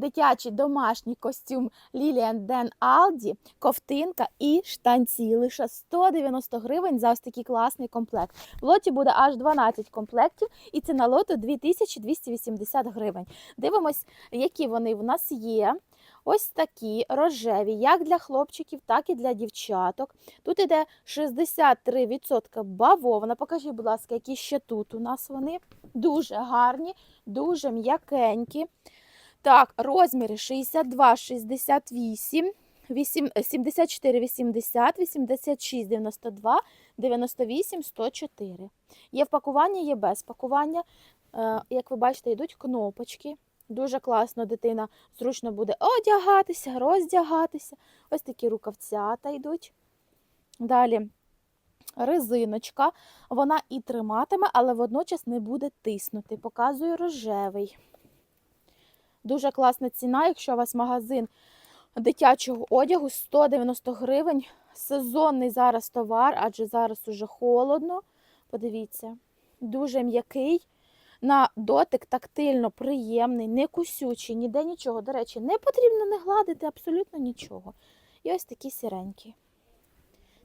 дитячий домашній костюм Lilian Den Aldi, ковтинка і штанці. Лише 190 гривень за ось такий класний комплект. В лоті буде аж 12 комплектів, і ціна лоту 2280 гривень. Дивимось, які вони в нас є. Ось такі рожеві, як для хлопчиків, так і для дівчаток. Тут іде 63% бавовна. Покажіть, будь ласка, які ще тут у нас вони. Дуже гарні, дуже м'якенькі. Так, розміри 62, 68, 8, 74, 80, 86, 92, 98, 104. Є в пакуванні, є без пакування. Е, Як ви бачите, йдуть кнопочки. Дуже класно дитина зручно буде одягатися, роздягатися. Ось такі рукавцята йдуть. Далі резиночка. Вона і триматиме, але водночас не буде тиснути. Показую рожевий. Дуже класна ціна, якщо у вас магазин дитячого одягу 190 гривень. Сезонний зараз товар, адже зараз уже холодно. Подивіться, дуже м'який. На дотик тактильно приємний, не кусючий, ніде нічого. До речі, не потрібно не гладити абсолютно нічого. І ось такі сіренькі.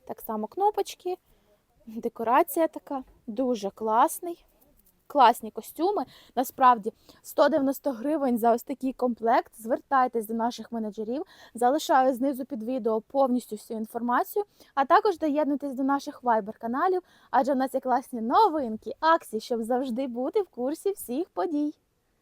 Так само кнопочки, декорація така, дуже класний. Класні костюми. Насправді 190 гривень за ось такий комплект. Звертайтесь до наших менеджерів. Залишаю знизу під відео повністю всю інформацію, а також доєднуйтесь до наших вайбер-каналів, адже в нас є класні новинки, акції, щоб завжди бути в курсі всіх подій.